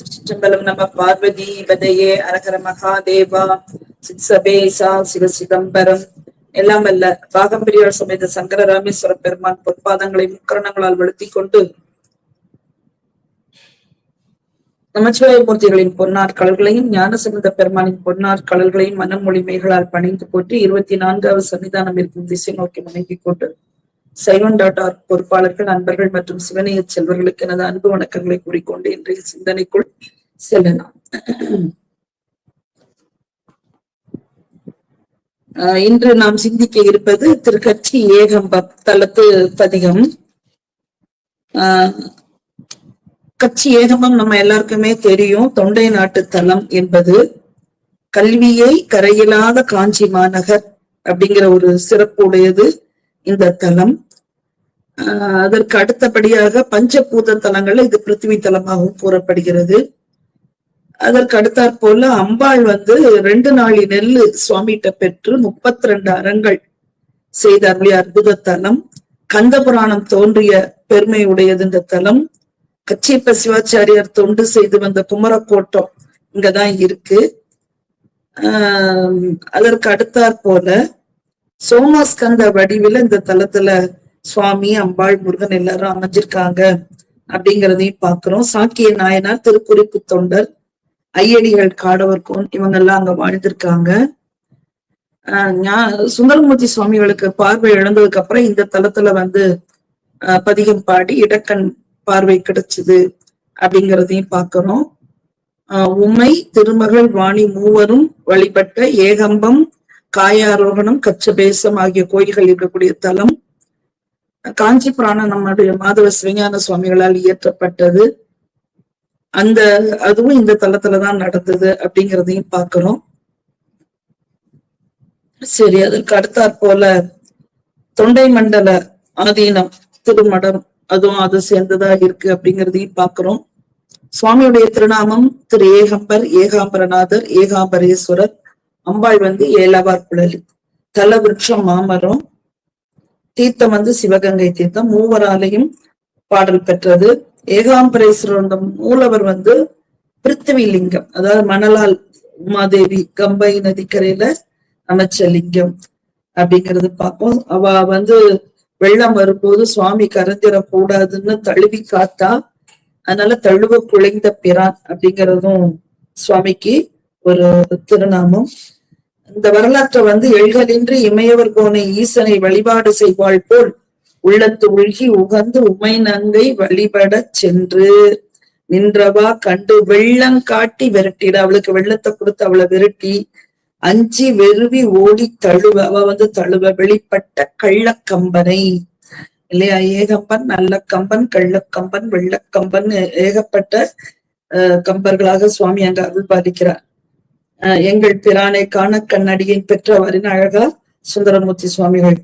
சிற்றம்பலம் நம பார்வதி வதையே அரகர மகாதேவா சிற்சபேசா சிவ சிதம்பரம் எல்லாம் அல்ல பாகம்பரியார் சமேத சங்கர ராமேஸ்வர பெருமான் பொற்பாதங்களை முக்கரணங்களால் வழுத்தி கொண்டு நமச்சிவாய மூர்த்திகளின் பொன்னார் கடல்களையும் ஞானசம்பந்த பெருமானின் பொன்னார் கடல்களையும் மனம் மொழிமைகளால் பணிந்து போட்டு இருபத்தி நான்காவது சன்னிதானம் இருக்கும் திசை நோக்கி முணங்கிக் கொண்டு சைவன் டாட் ஆர்க் பொறுப்பாளர்கள் நண்பர்கள் மற்றும் சிவனைய செல்வர்களுக்கு எனது அன்பு வணக்கங்களை கூறிக்கொண்டு இன்றைய சிந்தனைக்குள் செல்லலாம். ஆஹ் இன்று நாம் சிந்திக்க இருப்பது திருக்கட்சி ஏகம்பம் தளத்து பதிகம். ஆஹ் கட்சி ஏகமம் நம்ம எல்லாருக்குமே தெரியும். தொண்டை நாட்டு தலம் என்பது கல்வியை கரையில்லாத காஞ்சி மாநகர் அப்படிங்கிற ஒரு சிறப்பு உடையது இந்த தலம் அதற்கு அடுத்தபடியாக பஞ்சபூத தலங்கள்ல இது பிருத்திவி தலமாகவும் கூறப்படுகிறது. அதற்கு அடுத்தாற் போல அம்பாள் வந்து ரெண்டு நாளி நெல்லு சுவாமிகிட்ட பெற்று முப்பத்தி ரெண்டு அறங்கள் செய்த அருளிய அற்புத தலம். கந்த புராணம் தோன்றிய பெருமை உடையது இந்த தலம். கச்சியப்ப சிவாச்சாரியார் தொண்டு செய்து வந்த குமரக்கோட்டம் இங்கதான் இருக்கு. ஆஹ் அதற்கு அடுத்தாற் போல சோமாஸ்கந்த வடிவில் இந்த தலத்துல சுவாமி அம்பாள் முருகன் எல்லாரும் அமைஞ்சிருக்காங்க அப்படிங்கிறதையும் பாக்குறோம் சாக்கிய நாயனார் திருக்குறிப்பு தொண்டர் ஐயடிகள் காடவர்கோன் இவங்க எல்லாம் அங்க வாழ்ந்திருக்காங்க. ஆஹ் சுந்தரமூர்த்தி சுவாமிகளுக்கு பார்வை இழந்ததுக்கு அப்புறம் இந்த தலத்துல வந்து ஆஹ் பதிகம் பாடி இடக்கண் பார்வை கிடைச்சது அப்படிங்கிறதையும் பார்க்கிறோம். ஆஹ் உமை திருமகள் வாணி மூவரும் வழிபட்ட ஏகம்பம் காயாரோகணம் கச்சபேசம் ஆகிய கோயில்கள் இருக்கக்கூடிய தலம் காஞ்சி புராணம் நம்முடைய மாதவ சிவஞான சுவாமிகளால் இயற்றப்பட்டது. அந்த அதுவும் இந்த தலத்துலதான் நடந்தது அப்படிங்கிறதையும் பார்க்கிறோம். சரி அதற்கு அடுத்தாற் போல தொண்டை மண்டல ஆதீனம் திருமடம் அதுவும் அது சேர்ந்ததா இருக்கு அப்படிங்கிறதையும் பார்க்கிறோம். சுவாமியுடைய திருநாமம் திரு ஏகம்பர் ஏகாம்பரநாதர் ஏகாம்பரேஸ்வரர் அம்பாள் வந்து ஏலவார் குழலி தல விருட்சம் மாமரம் தீர்த்தம் வந்து சிவகங்கை தீர்த்தம். மூவராலையும் பாடல் பெற்றது. ஏகாம்பரேஸ்வரர் மூலவர் வந்து பிருத்திவி லிங்கம் அதாவது மணலால் உமாதேவி கம்பை நதிக்கரையில அமைச்ச லிங்கம் அப்படிங்கிறது பார்ப்போம். அவ வந்து வெள்ளம் வரும்போது சுவாமி கரைஞ்சிட கூடாதுன்னு தழுவி காத்தா அதனால தழுவ குழைந்த பிரான் அப்படிங்கிறதும் சுவாமிக்கு ஒரு திருநாமம். இந்த வரலாற்றை வந்து எள்களின்றி இமையவர் கோனை ஈசனை வழிபாடு செய்வாள் போல் உள்ளத்து உழ்கி உகந்து உமை நங்கை வழிபடச் சென்று நின்றவா கண்டு வெள்ளம் காட்டி விரட்டிட. அவளுக்கு வெள்ளத்தை கொடுத்து அவளை விரட்டி அஞ்சி வெறுவி ஓடி தழுவ. அவ வந்து தழுவ. வெளிப்பட்ட கள்ளக்கம்பனை. இல்லையா? ஏகம்பன் நல்ல கம்பன் கள்ளக்கம்பன் வெள்ளக்கம்பன் ஏகப்பட்ட அஹ், கம்பர்களாக சுவாமி அங்க அருள் பாதிக்கிறார் எங்கள் பிரானை காண கண்ணடியின் பெற்றவரின் அழகா சுந்தரமூர்த்தி சுவாமிகள்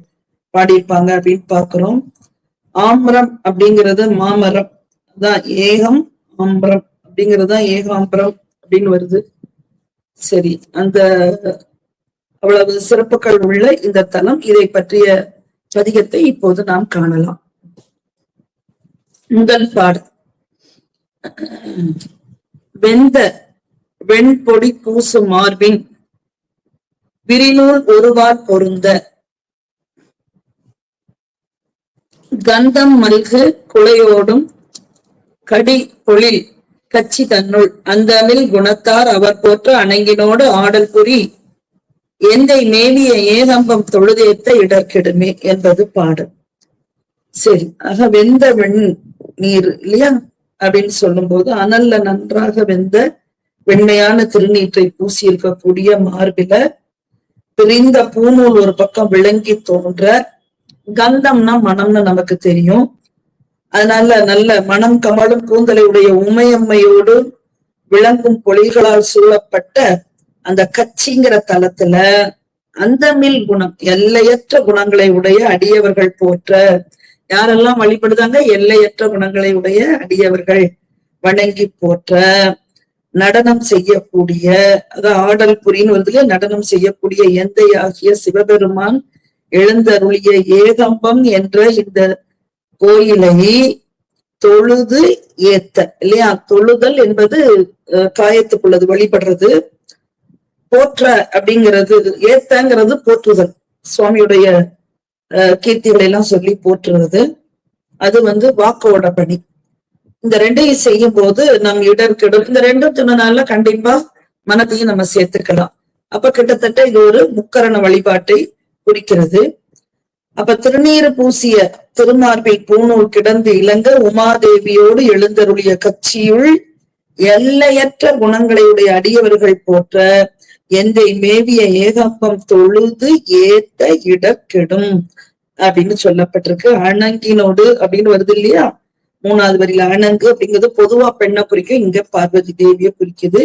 பாடியிருப்பாங்க அப்படின்னு பாக்குறோம் ஆம்பரம் அப்படிங்கிறது மாமரம். அதான் ஏகம் ஆம்பரம் அப்படிங்கிறதுதான் ஏகாம்பரம் அப்படின்னு வருது. சரி அந்த அவ்வளவு சிறப்புகள் உள்ள இந்த தலம் இதை பற்றிய பதிகத்தை இப்போது நாம் காணலாம். முதல் பாடல். வெந்த வெண்பொடி பூசு மார்பின். விரிநூல் ஒருவார் பொருந்த. கந்தம் மல்கு குலையோடும் கடி பொழில் கச்சி தன்னுள். அந்தமில் குணத்தார் அவர் போற்ற அணங்கினோடு ஆடல் புரி. எந்தை மேவிய ஏகம்பம் தொழுதேத்த இடர்கெடுமே என்பது பாடல். சரி ஆக வெந்த வெண் நீர் இல்லையா? அப்படின்னு சொல்லும்போது அனல்ல நன்றாக வெந்த வெண்மையான திருநீற்றை பூசியிருக்கக்கூடிய மார்பில பிரிந்த பூநூல் ஒரு பக்கம் விளங்கி தோன்ற கந்தம்னா மனம்னு நமக்கு தெரியும். அதனால நல்ல மனம் கமலும் கூந்தலை உடைய உமையம்மையோடு விளங்கும் பொழிகளால் சூழப்பட்ட அந்த கச்சிங்கிற அந்த மில் குணம் எல்லையற்ற குணங்களை உடைய அடியவர்கள் போற்ற. யாரெல்லாம் வழிபடுதாங்க? எல்லையற்ற குணங்களை உடைய அடியவர்கள் வணங்கி போற்ற. நடனம் செய்யக்கூடிய அது ஆடல் புரின்னு வருதுல நடனம் செய்யக்கூடிய எந்தை ஆகிய சிவபெருமான் எழுந்தருளிய ஏகம்பம் என்ற இந்த கோயிலை தொழுது ஏத்த இல்லையா? தொழுதல் என்பது காயத்துக்குள்ளது வழிபடுறது. போற்ற அப்படிங்கிறது ஏத்தங்கிறது போற்றுதல். சுவாமியுடைய கீர்த்திகளை எல்லாம் சொல்லி போற்றுறது. அது வந்து வாக்கோட பணி. இந்த ரெண்டையும் செய்யும் போது நம் இடர்கிடும் இந்த ரெண்டும் சொன்னனால கண்டிப்பா மனதையும் நம்ம சேர்த்துக்கலாம். அப்ப கிட்டத்தட்ட இது ஒரு முக்கரண வழிபாட்டை குறிக்கிறது. அப்ப திருநீறு பூசிய திருமார்பில் பூணூல் கிடந்து இளங்க உமாதேவியோடு எழுந்தருளிய கட்சியுள் எல்லையற்ற குணங்களையுடைய அடியவர்கள் போற்ற எந்தை மேவிய ஏகம்பம் தொழுது ஏத்த இடக்கெடும் அப்படின்னு சொல்லப்பட்டிருக்கு. அணங்கினோடு அப்படின்னு வருது இல்லையா? மூணாவது வரியில அணங்கு அப்படிங்கிறது பொதுவா பெண்ணை குறிக்கும் இங்க பார்வதி தேவிய குறிக்குது.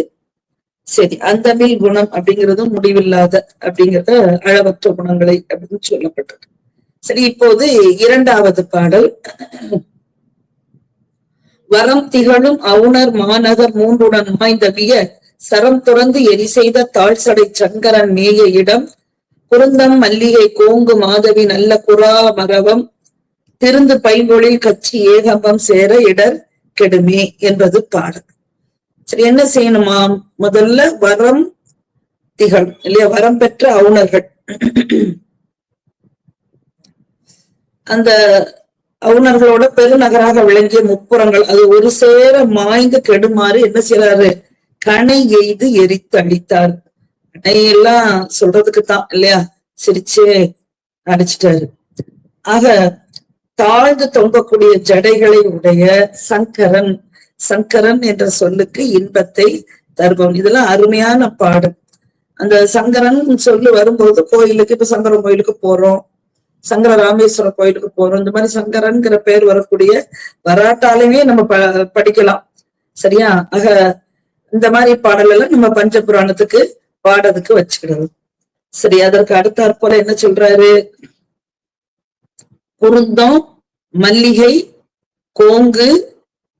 சரி அந்தமில் குணம் அப்படிங்கிறது முடிவில்லாத அப்படிங்கறத அளவற்ற குணங்களை அப்படின்னு சொல்லப்பட்டது. சரி இப்போது இரண்டாவது பாடல். வரம் திகழும் அவுணர் மாநகர் மூன்றுடன் மாய்ந்தவிய சரம் துறந்து எரி செய்த தாழ் சடை சங்கரன் மேய இடம். குருந்தம் மல்லிகை கோங்கு மாதவி நல்ல குரா மரவம் திருந்து பைங்கொழில் கட்சி ஏகம்பம் சேர இடர் கெடுமே என்பது பாடல். சரி என்ன செய்யணுமா? முதல்ல வரம் திகழும் இல்லையா? வரம் பெற்ற அவுணர்கள். அந்த அவுணர்களோட பெருநகராக விளங்கிய முப்புறங்கள் அது ஒரு சேர மாய்ந்து கெடுமாறு என்ன செய்யறாரு கணை எய்து எரித்து அடித்தார். கணையெல்லாம் சொல்றதுக்கு தான் இல்லையா? சிரிச்சு அடிச்சிட்டாரு. ஆக தாழ்ந்து தொங்கக்கூடிய ஜடைகளை உடைய சங்கரன் சங்கரன் என்ற சொல்லுக்கு இன்பத்தை தருபவன். இதெல்லாம் அருமையான பாடல். அந்த சங்கரன் சொல்லு வரும்போது கோயிலுக்கு இப்ப சங்கரன் கோயிலுக்கு போறோம். சங்கர ராமேஸ்வரம் கோயிலுக்கு போறோம். இந்த மாதிரி சங்கரன்கிற பேர் வரக்கூடிய வராட்டாலுமே நம்ம ப படிக்கலாம். சரியா? ஆக இந்த மாதிரி பாடல் எல்லாம் நம்ம பஞ்ச புராணத்துக்கு பாடத்துக்கு வச்சுக்கிறது சரி அதற்கு அடுத்த போல என்ன சொல்றாரு? குருந்தம் மல்லிகை கோங்கு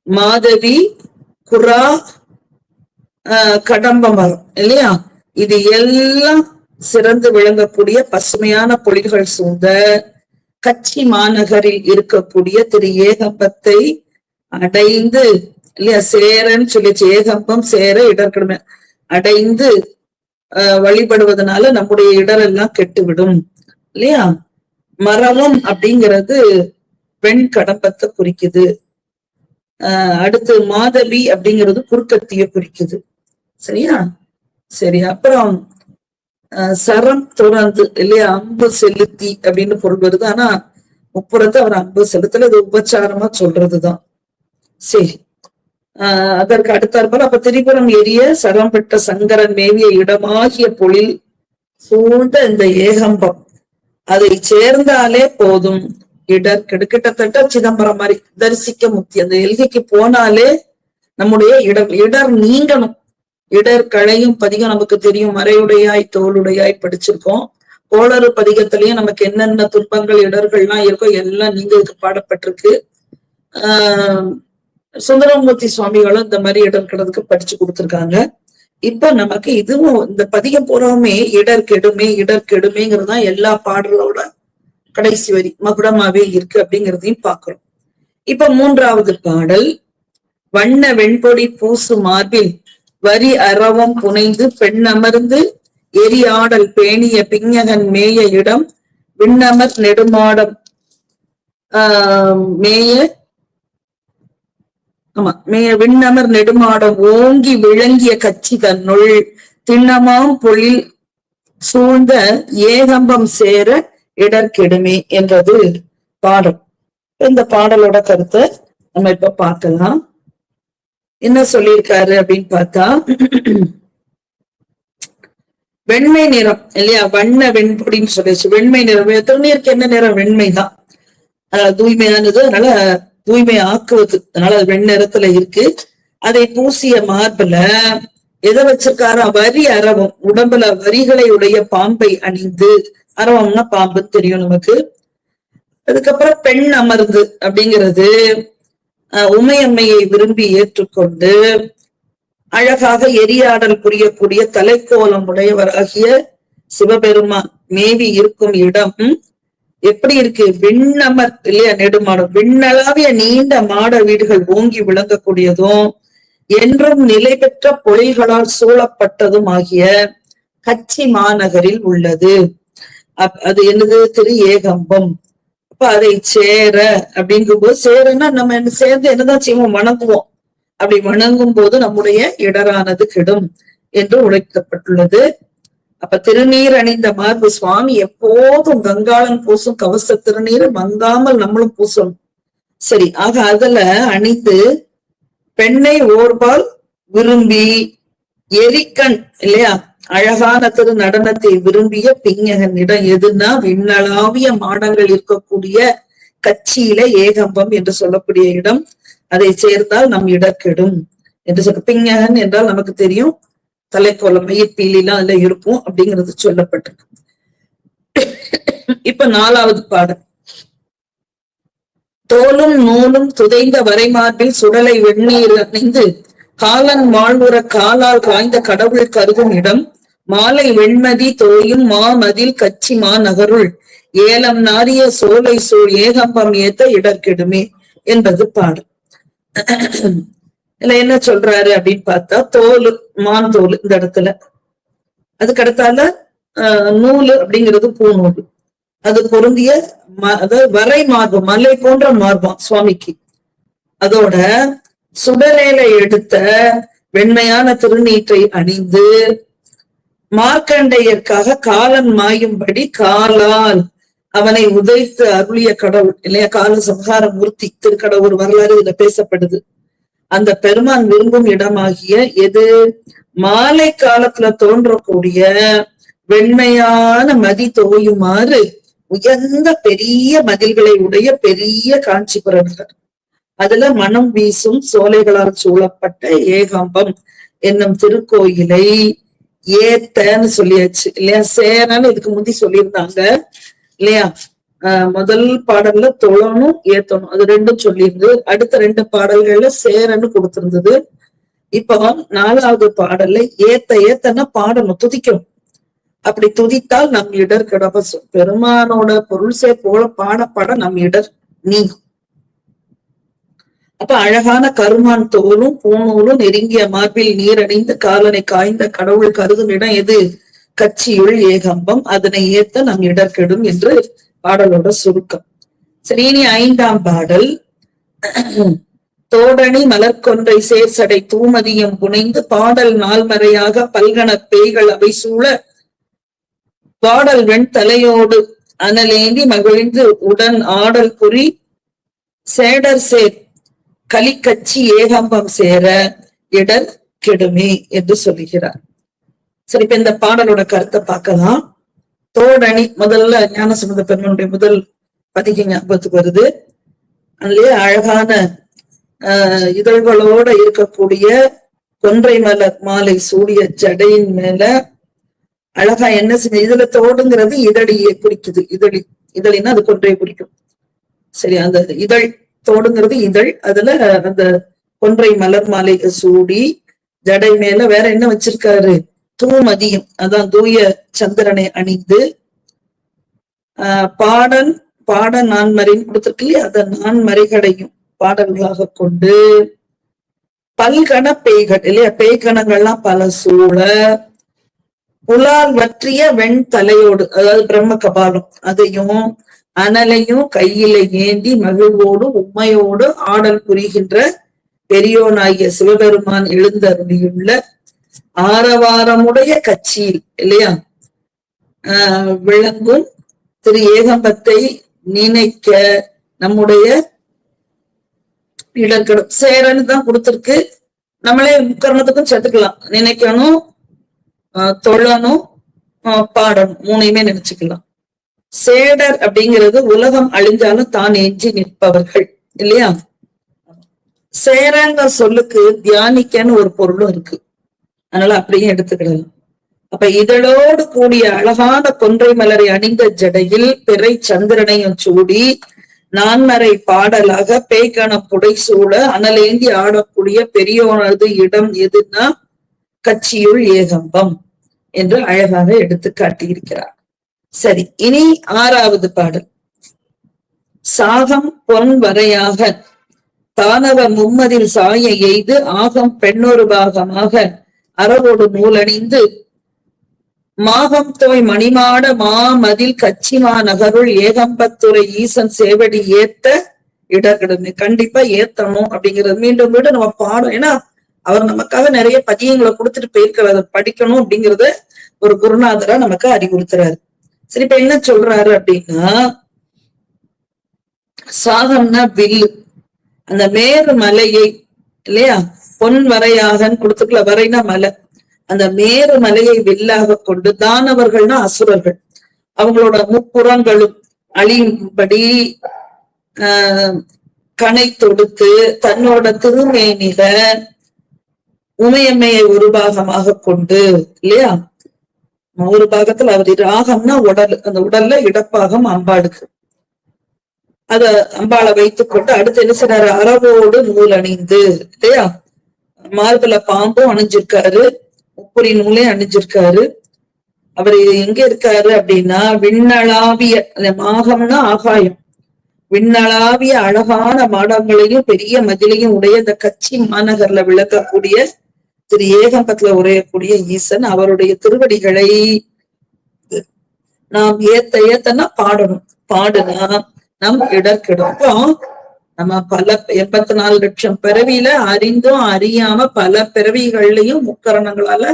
மாதவி குரா ஆஹ் கடம்ப மரம் இல்லையா? இது எல்லாம் சிறந்து விளங்கக்கூடிய பசுமையான பொழில்கள் சூழ்ந்த கட்சி மாநகரில் இருக்கக்கூடிய திரு. ஏகம்பத்தை அடைந்து இல்லையா? சேரன்னு சொல்லிச்சு ஏகம்பம் சேர இடர்கிடமை அடைந்து வழிபடுவதனால நம்முடைய இடரெல்லாம் கெட்டுவிடும் இல்லையா? மரமும் அப்படிங்கிறது பெண் கடம்பத்தை குறிக்குது. ஆஹ் அடுத்து மாதவி அப்படிங்கிறது குறுக்கத்திய குறிக்குது. சரியா? சரி அப்புறம் சரம் துறந்து இல்லையா? அம்பு செலுத்தி அப்படின்னு பொருள் வருது. ஆனா உப்புறத்தை அவர் அம்பு செலுத்தல இது உபச்சாரமா சொல்றதுதான். சரி. ஆஹ் அதற்கு அடுத்தாற்போல் அப்ப திரிபுரம் எரிய சரம் பெற்ற சங்கரன் மேவிய இடமாகிய பொழில் சூழ்ந்த இந்த ஏகம்பம். அதை சேர்ந்தாலே போதும். இடர் கிட்டத்தட்ட சிதம்பரம் மாதிரி தரிசிக்க முக்தி. அந்த எல்கைக்கு போனாலே நம்முடைய இடர் இடர் நீங்கணும். இடர் களையும் பதிகம் நமக்கு தெரியும். மறையுடையாய் தோளுடையாய் படிச்சிருக்கோம். கோளறு பதிகத்திலயும் நமக்கு என்னென்ன துன்பங்கள் இடர்கள்லாம் இருக்கோ எல்லாம் நீங்களுக்கு பாடப்பட்டிருக்கு. ஆஹ் சுந்தரமூர்த்தி சுவாமிகளும் இந்த மாதிரி இடர் கிடதுக்கு படிச்சு கொடுத்துருக்காங்க. இப்ப நமக்கு இதுவும் இந்த பதிகம் பூராவுமே இடர் கெடுமே இடர் கெடுமேங்கிறது தான் எல்லா பாடலோட கடைசி வரி மகுடமாவே இருக்கு அப்படிங்கிறதையும் பாக்குறோம். இப்ப மூன்றாவது பாடல் வண்ண வெண்பொடி பூசு மார்பில் வரி அறவம் புனைந்து பெண் அமர்ந்து எரியாடல் பேணிய பிஞகன் மேய இடம் விண்ணமர் நெடுமாடம் ஆஹ் மேய ஆமா. மே விண்ணமர் நெடுமாடம் ஓங்கி விளங்கிய கட்சி தன்னுள் திண்ணமாம் பொழில் சூழ்ந்த ஏகம்பம் சேர இடர்கெடுமே என்றது பாடல். இந்த பாடலோட கருத்தை நம்ம இப்ப பார்க்கலாம். என்ன சொல்லியிருக்காரு அப்படின்னு பார்த்தா வெண்மை நிறம் இல்லையா? வண்ண வெண்பொடின்னு சொல்லிச்சு. வெண்மை நிறம். திருநீருக்கு என்ன நிறம்? வெண்மை தான் தூய்மையானது அதனால தூய்மை ஆக்குவது அதனால அது வெண்ணிறத்துல இருக்கு. அதை பூசிய மார்புல எதை வச்சிருக்காரு வரி அரவம் உடம்புல வரிகளை உடைய பாம்பை அணிந்து. அரவம்னா பாம்பு தெரியும் நமக்கு. அதுக்கப்புறம் பெண் அமர்ந்து அப்படிங்கிறது உமையம்மையை விரும்பி ஏற்றுக்கொண்டு அழகாக எரியாடல் புரியக்கூடிய தலைக்கோலம் உடையவராகிய சிவபெருமான் மேவி இருக்கும் இடம் எப்படி இருக்கு? விண்ணமர் இல்லையா நெடுமாடம். விண்ணளாவிய நீண்ட மாட வீடுகள் ஓங்கி விளங்கக்கூடியதும் என்றும் நிலை பெற்ற பொழில்களால் சூழப்பட்டதும் ஆகிய கச்சி மாநகரில் உள்ளது. அப்- அது என்னது? திரு ஏகம்பம். அப்ப அதை சேர அப்படிங்கும்போது சேரன்னா நம்ம என்ன சேர்ந்து என்னதான் செய்வோம்? வணங்குவோம். அப்படி வணங்கும் போது நம்முடைய இடரானது கெடும் என்று உழைக்கப்பட்டுள்ளது அப்ப திருநீர் அணிந்த மார்பு சுவாமி எப்போதும் கங்காளன் பூசும் கவச திருநீர் மங்காமல் நம்மளும் பூசணும். சரி ஆக அதுல அணிந்து பெண்ணை ஓர்பால் விரும்பி எரிக்கண் இல்லையா? அழகான திரு நடனத்தை விரும்பிய பிஞகனிடம் எதுனா விண்ணளாவிய மாடங்கள் இருக்கக்கூடிய கட்சியில ஏகம்பம் என்று சொல்லக்கூடிய இடம். அதை சேர்ந்தால் நம் இடர்கெடும் என்று சொல்ல பிங்ககன் என்றால் நமக்கு தெரியும். தலைக்கோலம் மயிர்பீலிலாம் அதுல இருக்கும் அப்படிங்கிறது சொல்லப்பட்டிருக்கு. இப்ப நாலாவது பாடம். தோலும் நூலும் துதைந்த வரைமார்பில் சுடலை வெண்ணீர் அணிந்து காலன் வாழ்வுற காலால் காய்ந்த கடவுள் கருதும் இடம் மாலை வெண்மதி தோயும் மாமதில் கச்சி மாநகருள் ஏலம் நாரிய சோலை சூழ் ஏகம்பம் ஏத்த இடர்கெடுமே என்பது பாடல் இல்ல என்ன சொல்றாரு அப்படின்னு பார்த்தா தோல் மான் தோல் இந்த இடத்துல. அதுக்கு அடுத்தால நூல் அப்படிங்கிறது பூநூல் அது பொருந்திய அதாவது வரை மார்பம் மலை போன்ற மார்பம் சுவாமிக்கு. அதோட சுடலேல எடுத்த வெண்மையான திருநீற்றை அணிந்து மார்க்கண்டையர்க்காக காலன் மாயும்படி காலால் அவனை உதைத்து அருளிய கடவுள் இல்லையா கால சம்ஹார மூர்த்தி திருக்கடவுள் வரலாறு இதுல பேசப்படுது. அந்த பெருமான் விரும்பும் இடமாகிய எது? மாலை காலத்துல தோன்றக்கூடிய வெண்மையான மதி தோயுமாறு உயர்ந்த பெரிய மதில்களை உடைய பெரிய காஞ்சிபுர நகர் அதுல மனம் வீசும் சோலைகளால் சூழப்பட்ட ஏகாம்பம் என்னும் திருக்கோயிலை ஏத்தன்னு சொல்லியாச்சு. இல்லையா? சேரன்னு இதுக்கு முந்தி சொல்லியிருந்தாங்க. இல்லையா? முதல் பாடல்ல தொழணும் ஏத்தணும் அது ரெண்டும் சொல்லியிருந்து அடுத்த ரெண்டு பாடல்கள்ல சேரன்னு கொடுத்திருந்தது. இப்போ நாலாவது பாடல்ல ஏத்த ஏத்தன்னா பாடணும் துதிக்கணும். அப்படி துதித்தால் நம் இடர் கிடப்ப பெருமானோட பொருள் சே போல பாட பாட நம் இடர் நீங்கும். அப்ப அழகான கருமான் தோலும் பூநூலும் நெருங்கிய மார்பில் நீரணிந்து காலனை காய்ந்த கடவுள் கருதும் இடம் எது? கட்சியுள் ஏகம்பம். அதனை ஏத்த நம் இடர் கெடும் என்று பாடலோட சுருக்கம். சரி இனி ஐந்தாம் பாடல். தோடணி மலர்கொன்றை சேர்சடை தூமதியம் புனைந்து பாடல் நால்மறையாக பல்கண பேய்கள் அவை சூழ பாடல் வெண் தலையோடு அனலேந்தி மகிழ்ந்து உடன் ஆடல் புரி சேடர் சேர் கலிக்கச்சி ஏகம்பம் சேர இடர் கெடுமே என்று சொல்லுகிறார். சரி இப்ப இந்த பாடலோட கருத்தை பார்க்கலாம். தோடணி முதல்ல ஞானசம்பந்த பெருமனுடைய முதல் பதிக ஞாபகத்துக்கு வருது. அதுலயே அழகான ஆஹ் இதழ்களோட இருக்கக்கூடிய கொன்றை மலர் மாலை சூடிய ஜடையின் மேல அழகா என்ன செஞ்ச இதுல தோடுங்கிறது இதழியை குறிக்குது. இதழி இதழின்னா அது கொன்றை குறிக்கும். சரி அந்த இதழ் தோடுங்கிறது இதழ். அதுல அந்த கொன்றை மலர் மாலை சூடி ஜடை மேல வேற என்ன வச்சிருக்காரு? தூமதியும் அதான் தூய சந்திரனை அணிந்து ஆஹ் பாடன் பாட நான்மறைன்னு கொடுத்திருக்கு இல்லையா? அந்த நான்மறைகளையும் பாடல்களாக கொண்டு பல்கண பேய்கள் இல்லையா? பேய்கணங்கள்லாம் பல சூழ புலால் வற்றிய வெண் தலையோடு அதாவது பிரம்ம கபாலம் அதையும் அனலையும் கையில ஏந்தி மகிழ்வோடு உண்மையோடு ஆடல் புரிகின்ற பெரியோனாகிய சிவபெருமான் எழுந்தருளியுள்ள ஆரவாரமுடைய கட்சியில் இல்லையா? விளங்கும் திரு ஏகம்பத்தை நினைக்க நம்முடைய இடர்கடும் சேரன்னு தான் கொடுத்திருக்கு. நம்மளே முக்கரணத்துக்கும் சேர்த்துக்கலாம். நினைக்கணும் ஆஹ் தொழணும் பாடணும். மூணையுமே நினைச்சுக்கலாம். சேடர் அப்படிங்கிறது உலகம் அழிஞ்சாலும் தான் எஞ்சி நிற்பவர்கள் இல்லையா? சேரங்க சொல்லுக்கு தியானிக்கன்னு ஒரு பொருளும் இருக்கு. அதனால அப்படியே எடுத்துக்கிடலாம். அப்ப இதழோடு கூடிய அழகான கொன்றை மலரை அணிந்த ஜடையில் பிறை சந்திரனையும் சூடி நான்மறை பாடலாக பேய்கண புடை சூழ அனலேந்தி ஆடக்கூடிய பெரியோனது இடம் எதுன்னா கட்சியுள் ஏகம்பம் என்று அழகாக எடுத்து காட்டியிருக்கிறார். சரி இனி ஆறாவது பாடல். சாகம் பொன் வரையாக தானவ மும்மதில் சாய எய்து ஆகம் பெண்ணொரு பாகமாக அறவோடு நூலணிந்து மாகம் தோய் மணிமாட மாமதில் கச்சிமா நகருள் ஏகம்பத்துறை ஈசன் சேவடி ஏத்த இடர்கிடமே. கண்டிப்பா ஏத்தணும் அப்படிங்கிறது. மீண்டும் மீண்டும் நம்ம பாடம். ஏன்னா அவர் நமக்காக நிறைய பதியங்களை கொடுத்துட்டு போயிருக்கிறத அதை படிக்கணும் அப்படிங்கறத ஒரு குருநாதரா நமக்கு அறிவுறுத்துறாரு. சரி இப்ப என்ன சொல்றாரு அப்படின்னா சாகம்னா வில்லு. அந்த மேரு மலையை இல்லையா? பொன் வரையாகன்னு கொடுத்துக்கல வரைனா மலை. அந்த மேரு மலையை வில்லாக கொண்டு தானவர்கள்னா அசுரர்கள். அவங்களோட முப்புறங்களும் அழியும்படி ஆஹ் கணை தொடுத்து தன்னோட திருமேனில உமையம்மையை ஒரு பாகமாக கொண்டு இல்லையா? ஒரு பாகத்துல அவர் ராகம்னா உடல் அந்த உடல்ல இடப்பாகம் அம்பாடுக்கு அத அம்பாளை வைத்துக் கொண்டு அடுத்து என்ன செய்யறாரு அறவோடு நூல் அணிந்து இல்லையா? மார்பல பாம்பும் அணிஞ்சிருக்காரு. உப்புரி நூலையும் அணிஞ்சிருக்காரு. அவர் எங்க இருக்காரு அப்படின்னா விண்ணளாவிய மாகம்னா ஆகாயம். விண்ணளாவிய அழகான மாடங்களையும் பெரிய மதிலையும் உடைய இந்த கட்சி மாநகர்ல விளக்கக்கூடிய திரு ஏகம்பத்துல உரையக்கூடிய ஈசன் அவருடைய திருவடிகளை நாம் ஏத்த ஏத்தனா பாடணும். பாடுனா நம் இடர்கிடும் அப்போ நம்ம பல எண்பத்தி நாலு லட்சம் பிறவியில அறிந்தும் அறியாம பல பிறவிகள்லயும் முக்கரணங்களால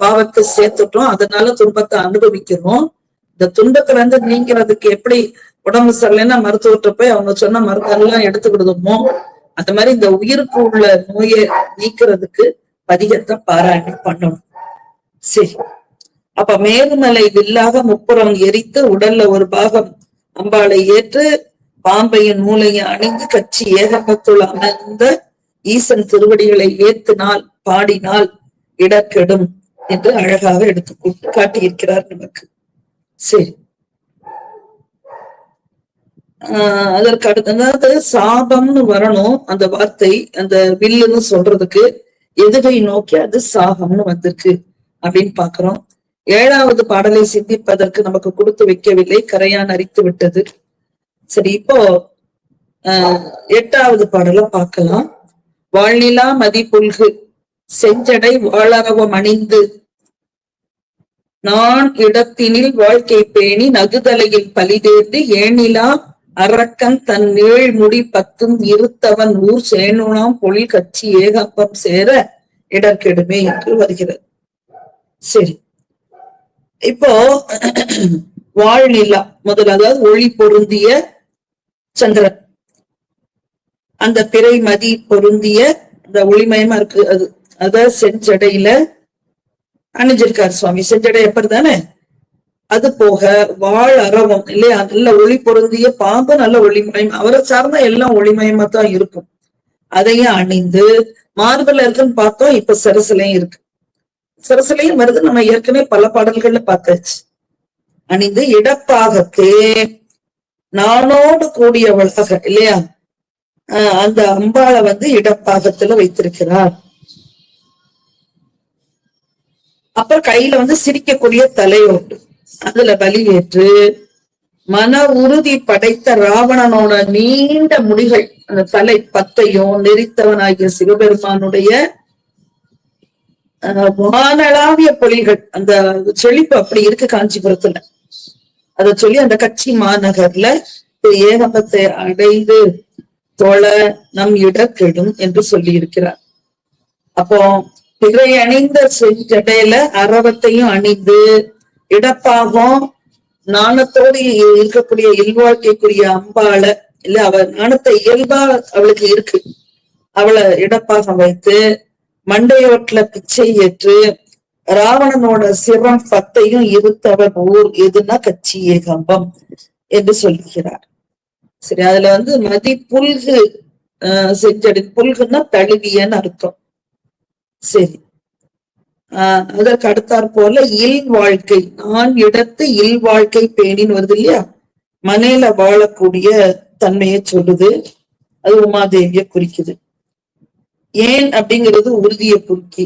பாவத்தை சேர்த்துட்டோம். அதனால துன்பத்தை அனுபவிக்கிறோம். இந்த துன்பத்துல இருந்து நீங்கிறதுக்கு எப்படி உடம்பு சரியில்லைன்னா மருத்துவர்கிட்ட போய் அவங்க சொன்ன மருந்தெல்லாம் எடுத்துக்கிடுதோமோ அந்த மாதிரி இந்த உயிருக்கு உள்ள நோயை நீக்கிறதுக்கு பதிகத்தை பாராயணி பண்ணணும். சரி. அப்ப மேருமலை வில்லாக முப்புறம் எரித்து உடல்ல ஒரு பாகம் அம்பாளை ஏற்று பாம்பையின் மூளையை அணிந்து கட்சி ஏகம்பத்துள் அமர்ந்த ஈசன் திருவடிகளை ஏத்தினால் பாடினால் இடர்கெடும் என்று அழகாக எடுத்து காட்டியிருக்கிறார் நமக்கு. சரி. ஆஹ் அதற்கு அடுத்து அதாவது சாபம்னு வரணும் அந்த வார்த்தை அந்த வில்லுன்னு சொல்றதுக்கு எதுகை நோக்கி அது சாகம்னு வந்திருக்கு அப்படின்னு பாக்குறோம் ஏழாவது பாடலை சிந்திப்பதற்கு நமக்கு கொடுத்து வைக்கவில்லை. கரையான் அரித்து விட்டது. சரி இப்போ ஆஹ் எட்டாவது பாடலை பார்க்கலாம். வாழ்நிலா மதிப்புல்கு செஞ்சடை வாழறவம் அணிந்து நான் இடத்தினில் வாழ்க்கை பேணி நகுதலையில் பலிதேர்ந்து ஏனிலா அரக்கன் தன் நீள் முடி பத்தும் இருத்தவன் ஊர் சேனுணாம் பொழில் கட்சி ஏகப்பம் சேர இடர்கெடுமே என்று வருகிறது. சரி இப்போ வாழ்நிலா முதல்ல அதாவது ஒளி பொருந்திய சந்திரன். அந்த பிறை மதி பொருந்திய அந்த ஒளிமயமா இருக்கு அது அத செஞ்சடையில அணிஞ்சிருக்காரு சுவாமி. செஞ்சடை எப்படி தானே அது போக வாழ் அரவம் இல்லையா? நல்ல ஒளி பொருந்திய பாம்பு நல்ல ஒளிமயம். அவரை சார்ந்த எல்லாம் ஒளிமயமா தான் இருக்கும். அதையும் அணிந்து மார்பில் இருக்குன்னு பார்த்தோம் இப்ப சரசிலையும் இருக்கு. சிறுசிலையும் வருது. நம்ம ஏற்கனவே பல பாடல்கள்ல பார்த்தாச்சு. அணிந்து இடப்பாகத்தே நானோடு கூடியவளாக இல்லையா? ஆஹ் அந்த அம்பாளை வந்து இடப்பாகத்துல வைத்திருக்கிறார். அப்புறம் கையில வந்து சிரிக்கக்கூடிய தலையோடு அதுல பலி ஏற்று மன உறுதி படைத்த ராவணனோட நீண்ட முடிகள் அந்த தலை பத்தையும் நெறித்தவனாகிய சிவபெருமானுடைய வானளாவிய பொழிகள் அந்த செழிப்பு அப்படி இருக்கு காஞ்சிபுரத்துல. அத சொல்லி அந்த கட்சி மாநகர்ல ஏகபத்தை அடைந்து தொழ நம் இடக்கெடும் என்று சொல்லி இருக்கிறார் அப்போ திரை அணிந்த செஞ்சடையில அரவத்தையும் அணிந்து இடப்பாகம் நாணத்தோடு இருக்கக்கூடிய இல்வாழ்க்கைக்குரிய அம்பாள இல்ல அவ நாணத்தை இயல்பா அவளுக்கு இருக்கு. அவளை இடப்பாகம் வைத்து மண்டையோட்ல பிச்சை ஏற்று ராவணனோட சிவம் பத்தையும் இருத்தவன் ஊர் எதுனா கட்சி ஏகம்பம் என்று சொல்லுகிறார் சரி அதுல வந்து மதி புல்கு ஆஹ் செஞ்சடி புல்குன்னா தழுவியன்னு அர்த்தம். சரி. ஆஹ் அதற்கு அடுத்தாற் போல இல் வாழ்க்கை. நான் இடத்து இல் வாழ்க்கை பேணின்னு வருது இல்லையா? மனையில வாழக்கூடிய தன்மையை சொல்லுது. அது உமாதேவிய குறிக்குது. ஏன் அப்படிங்கிறது உறுதியை குறிக்கி.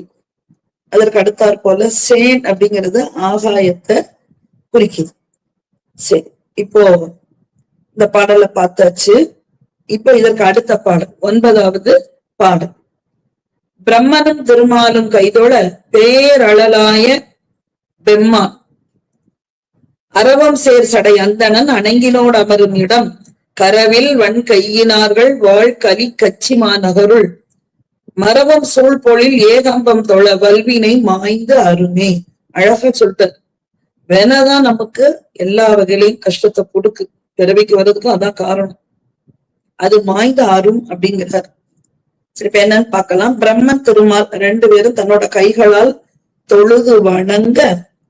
அதற்கு அடுத்தாற் போல சேன் அப்படிங்கிறது ஆகாயத்தை குறிக்குது சரி இப்போ இந்த பாடலை பார்த்தாச்சு. இப்போ இதற்கு அடுத்த பாடல் ஒன்பதாவது பாடல். பிரம்மனும் திருமாலும் கைதோட பேரழலாய பெம்மான். அரவம் சேர் சடை அந்தணன் அணங்கினோடு அமரும் இடம். கரவில் வன் கையினார்கள் வாழ் கலி கச்சிமா நகருள் மரபம் சூழ்பொழில் ஏகம்பம் தொழ வல்வினை மாய்ந்து அருமே. அழகா சொல்லிட்டார். வேணாதான் நமக்கு எல்லா வகையிலையும் கஷ்டத்தை கொடுக்கு பிறவிக்கு வர்றதுக்கும் அதான் காரணம். அது மாய்ந்து அரும் அப்படிங்கிறார். சரி இப்ப என்னன்னு பார்க்கலாம். பிரம்மன் திருமால் ரெண்டு பேரும் தன்னோட கைகளால் தொழுது வணங்க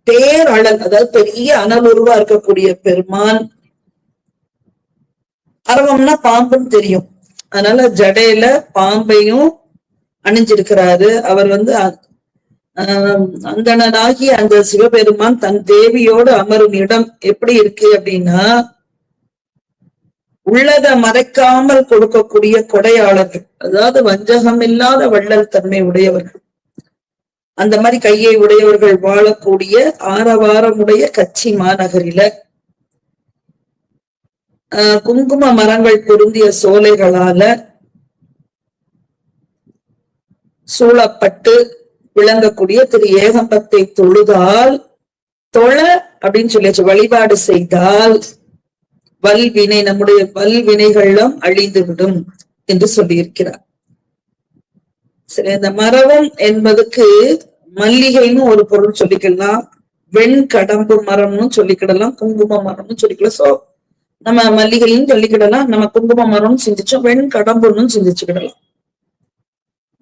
பேரழல் அதாவது பெரிய அனலுருவா இருக்கக்கூடிய பெருமான். அரவம்னா பாம்புன்னு தெரியும். அதனால ஜடையில பாம்பையும் அணிஞ்சிருக்கிறாரு. அவர் வந்து அந்தணனாகி அந்த சிவபெருமான் தன் தேவியோடு அமரும் இடம் எப்படி இருக்கு அப்படின்னா உள்ளத மறைக்காமல் கொடுக்கக்கூடிய கொடையாளர்கள் அதாவது வஞ்சகம் இல்லாத வள்ளல் தன்மை உடையவர்கள். அந்த மாதிரி கையை உடையவர்கள் வாழக்கூடிய ஆரவாரமுடைய கட்சி மாநகரில ஆஹ் குங்கும மரங்கள் பொருந்திய சோலைகளால சூழப்பட்டு விளங்கக்கூடிய திரு ஏகம்பத்தை தொழுதால் தொழ அப்படின்னு சொல்லியாச்சு வழிபாடு செய்தால் வல்வினை நம்முடைய வல்வினைகளும் அழிந்து விடும் என்று சொல்லியிருக்கிறார். சரி இந்த மரவம் என்பதுக்கு மல்லிகைன்னு ஒரு பொருள் சொல்லிக்கலாம் வெண் கடம்பு மரம்னு சொல்லிக்கிடலாம் குங்கும மரம்னு சொல்லிக்கலாம். சோ நம்ம மல்லிகையும் சொல்லிக்கிடலாம் நம்ம குங்கும மரம்னு சிந்திச்சோம் வெண் கடம்புன்னு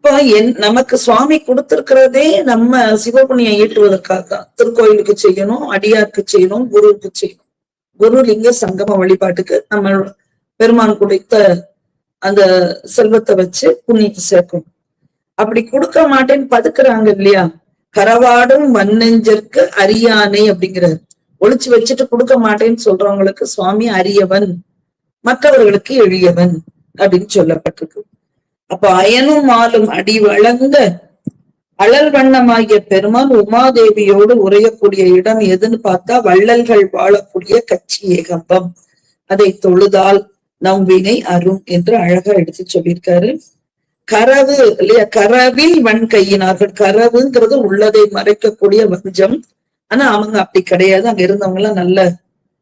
சிந்திச்சுக்கிடலாம் என் நமக்கு சுவாமி கொடுத்திருக்கிறதே நம்ம சிவபுணியை ஈட்டுவதற்காக தான் திருக்கோயிலுக்கு செய்யணும் அடியாருக்கு செய்யணும் குருவுக்கு செய்யணும். குரு லிங்க சங்கம வழிபாட்டுக்கு நம்ம பெருமான் கொடுத்த அந்த செல்வத்தை வச்சு புண்ணியத்தை சேர்க்கணும். அப்படி கொடுக்க மாட்டேன்னு பதுக்குறாங்க இல்லையா? கரவாடும் மண்ணெஞ்சற்கு அரியானை அப்படிங்கிறார். ஒளிச்சு வச்சுட்டு கொடுக்க மாட்டேன்னு சொல்றவங்களுக்கு சுவாமி அரியவன் மற்றவர்களுக்கு எளியவன் அப்படின்னு சொல்லப்பட்டிருக்கு. அப்ப அயனும் ஆளும் அடி வளர்ந்த அழல் வண்ணமாகிய பெருமான் உமாதேவியோடு உரையக்கூடிய இடம் எதுன்னு பார்த்தா வள்ளல்கள் வாழக்கூடிய கட்சி ஏகம்பம். அதை தொழுதால் நம் வினை அரும் என்று அழகா எடுத்து சொல்லியிருக்காரு. கரவு இல்லையா? கரவில் வன்கையினார்கள் கரவுங்கிறது உள்ளதை மறைக்கக்கூடிய வஞ்சம். ஆனா அவங்க அப்படி கிடையாது. அங்க இருந்தவங்க எல்லாம் நல்ல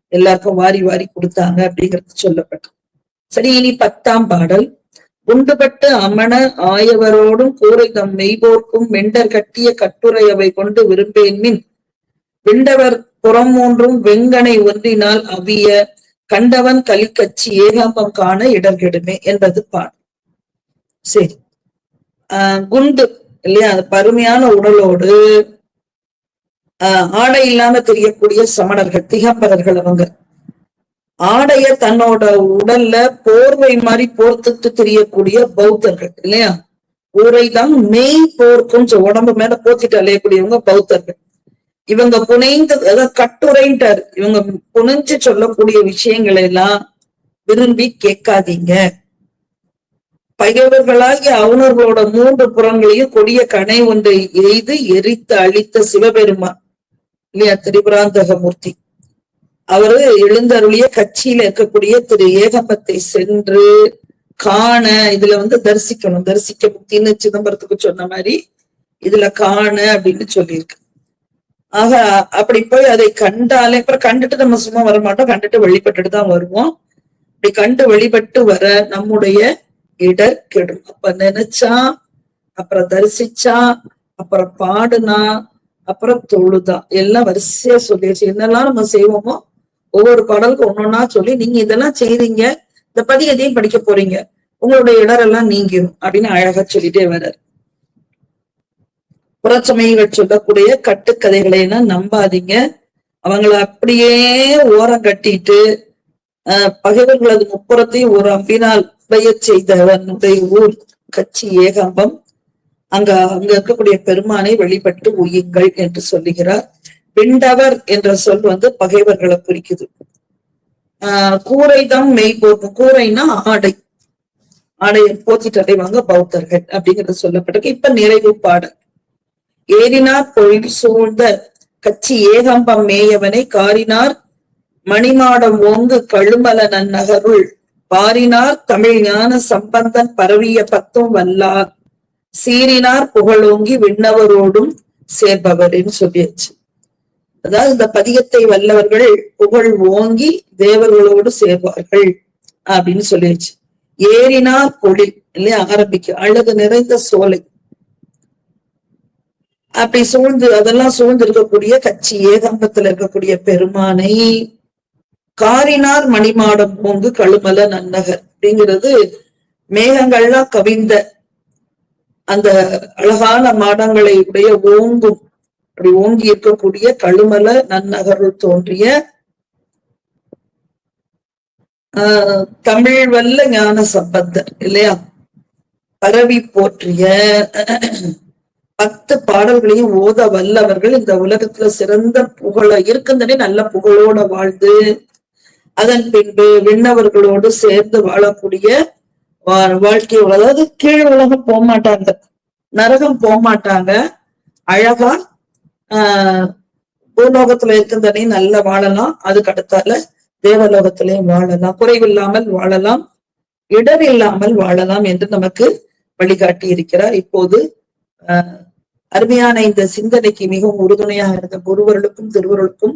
எல்லாருக்கும் வாரி வாரி கொடுத்தாங்க அப்படிங்கிறது சொல்லப்பட்டது. சரி இனி பத்தாம் பாடல். குண்டுபட்டு அமன ஆயவரோடும் கூரை தம் மெய்போர்க்கும் வெண்டர் கட்டிய கட்டுரையவை கொண்டு விரும்பேன் மின். விண்டவர் புறம் மூன்றும் வெங்கனை ஒன்றினால் அவிய கண்டவன் கலிக்கச்சி ஏகாம்பம் காண இடர்கெடுமே என்பது பாடல். சரி. ஆஹ் குண்டு இல்லையா? அது பருமையான உடலோடு ஆஹ் ஆடை இல்லாம தெரியக்கூடிய சமணர்கள் திகம்பரர்கள் அவங்க. ஆடைய தன்னோட உடல்ல போர்வை மாதிரி போர்த்துட்டு தெரியக்கூடிய பௌத்தர்கள் இல்லையா? ஊரைதான் மெய் போர்க்கும் உடம்பு மேல போத்திட்டு அலையக்கூடியவங்க பௌத்தர்கள். இவங்க புனைந்து அதாவது கட்டுரைன்ட்டார். இவங்க புனைஞ்சு சொல்லக்கூடிய விஷயங்களை எல்லாம் விரும்பி கேட்காதீங்க. பகைவர்களாகிய அவுணர்களோட மூன்று புறங்களையும் கொடிய கனை ஒன்றை எய்து எரித்து அழித்த சிவபெருமான் இல்லையா? திரிபுராந்தகமூர்த்தி அவரு எழுந்தருளிய கட்சியில இருக்கக்கூடிய திரு ஏகம்பத்தை சென்று காண இதுல வந்து தரிசிக்கணும். தரிசிக்க முக்தின்னு சிதம்பரத்துக்கு சொன்ன மாதிரி இதுல காண அப்படின்னு சொல்லியிருக்கு. ஆக அப்படி போய் அதை கண்டாலே அப்புறம் கண்டுட்டு நம்ம சும்மா வர மாட்டோம் கண்டுட்டு வழிபட்டுட்டு தான் வருவோம். அப்படி கண்டு வழிபட்டு வர நம்முடைய இடர் கெடும். அப்ப நினைச்சா அப்புறம் தரிசிச்சா அப்புறம் பாடுனா அப்புறம் தொழுதா. எல்லாம் வரிசையா சொல்லியாச்சு. என்னெல்லாம் நம்ம செய்வோமோ ஒவ்வொரு பாடலுக்கும் ஒன்னொன்னா சொல்லி நீங்க இதெல்லாம் செய்றீங்க இந்த பதிகத்தையும் படிக்க போறீங்க உங்களுடைய இடரெல்லாம் நீங்கிடும் அப்படின்னு அழகா சொல்லிட்டே வர்றாரு. புறச்சமைகள் சொல்லக்கூடிய கட்டுக்கதைகளை எல்லாம் நம்பாதீங்க. அவங்கள அப்படியே ஓரம் கட்டிட்டு அஹ் பகைவர்களது முப்புறத்தையும் ஒரு அம்பினால் உடைய செய்தவனுடைய ஊர் கட்சி ஏகாம்பம். அங்க அங்க இருக்கக்கூடிய பெருமானை வழிபட்டு உயுங்கள் என்று சொல்லுகிறார். பிண்டவர் என்ற சொல் வந்து பகைவர்களை குறிக்குது. ஆஹ் கூரைதம் மெய் போக்கும் கூரைனா ஆடை. ஆடையை போத்திட்டு அடைவாங்க பௌத்தர்கள் அப்படிங்கிறது சொல்லப்பட்டிருக்கு. இப்ப நிறைவு பாடல். ஏறினார் பொழில் சூழ்ந்த கட்சி ஏகம்பம் மேயவனை காரினார். மணிமாடம் ஓங்கு கழுமல நன்னகருள். பாரினார் தமிழ் ஞான சம்பந்தன் பரவிய பத்தும் வல்லார். சீரினார் புகழோங்கி விண்ணவரோடும் சேர்பவர்னு சொல்லியாச்சு. அதாவது இந்த பதிகத்தை வல்லவர்கள் புகழ் ஓங்கி தேவர்களோடு சேர்வார்கள் அப்படின்னு சொல்லிடுச்சு ஏறினார் பொழில் இல்லையா? ஆரம்பிக்கும் அழகு நிறைந்த சோலை. அப்படி சூழ்ந்து அதெல்லாம் சூழ்ந்து இருக்கக்கூடிய கட்சி ஏகம்பத்துல இருக்கக்கூடிய பெருமானை காரினார் மணிமாடம் போங்கு கழுமல நன்னகர் அப்படிங்கிறது மேகங்கள்லாம் கவிந்த அந்த அழகான மாடங்களை உடைய ஓங்கும் அப்படி ஓங்கி இருக்கக்கூடிய கழுமல நன்னகருள் தோன்றிய ஆஹ் தமிழ் வல்ல ஞான சம்பந்தர் இல்லையா? பரவி போற்றிய பத்து பாடல்களையும் ஓத வல்லவர்கள் இந்த உலகத்துல சிறந்த புகழ இருக்குந்தனே நல்ல புகழோட வாழ்ந்து அதன் பின்பு விண்ணவர்களோடு சேர்ந்து வாழக்கூடிய வா- வாழ்க்கை அதாவது கீழ் உலகம் போக மாட்டாங்க நரகம் போக மாட்டாங்க அழகா ஆஹ் பூலோகத்துல இருக்கின்றனே நல்ல வாழலாம். அதுக்கு அடுத்தால தேவலோகத்திலையும் வாழலாம். குறைவில்லாமல் வாழலாம். இடர் இல்லாமல் வாழலாம் என்று நமக்கு வழிகாட்டி இருக்கிறார். இப்போது ஆஹ் அருமையான இந்த சிந்தனைக்கு மிகவும் உறுதுணையாக இருந்த குருவர்களுக்கும் திருவருளுக்கும்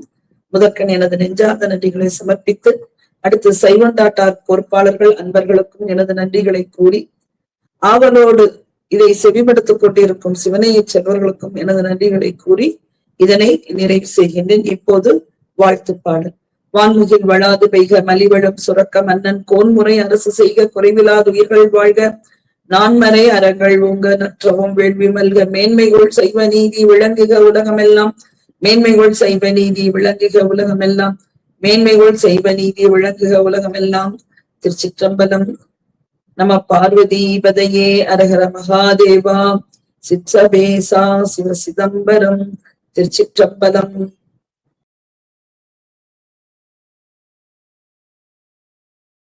முதற்கன் எனது நெஞ்சார்ந்த நன்றிகளை சமர்ப்பித்து அடுத்து சைவண்டாட்டார் பொறுப்பாளர்கள் அன்பர்களுக்கும் எனது நன்றிகளை கூறி ஆவலோடு இதை செவிப்படுத்திக் கொண்டிருக்கும் சிவனைய செல்வர்களுக்கும் எனது நன்றிகளை கூறி இதனை நிறைவு செய்கின்றேன். இப்போது வாழ்த்து பாடல். வான்முகில் வளாது பெய்க மலிவளம் சுரக்க மன்னன் கோன்முறை அரசு செய்க குறைவிலாது உயிர்கள் வாழ்க நான்மறை அறங்கள் உங்க நற்றவும் வேள்வி மல்க மேன்மைகள் செய்வ நீதி விளங்குக உலகமெல்லாம். மேன்மைகள் செய்வ நீதி விளங்குக உலகமெல்லாம். மேன்மைகள் செய்வ நீதி விளங்குக உலகமெல்லாம். திருச்சிற்றம்பலம் நம பார்வதீபதையே அரஹர மகாதேவா. சிற்றபேசா சிவ சிதம்பரம். திருச்சிற்றம்பலம்.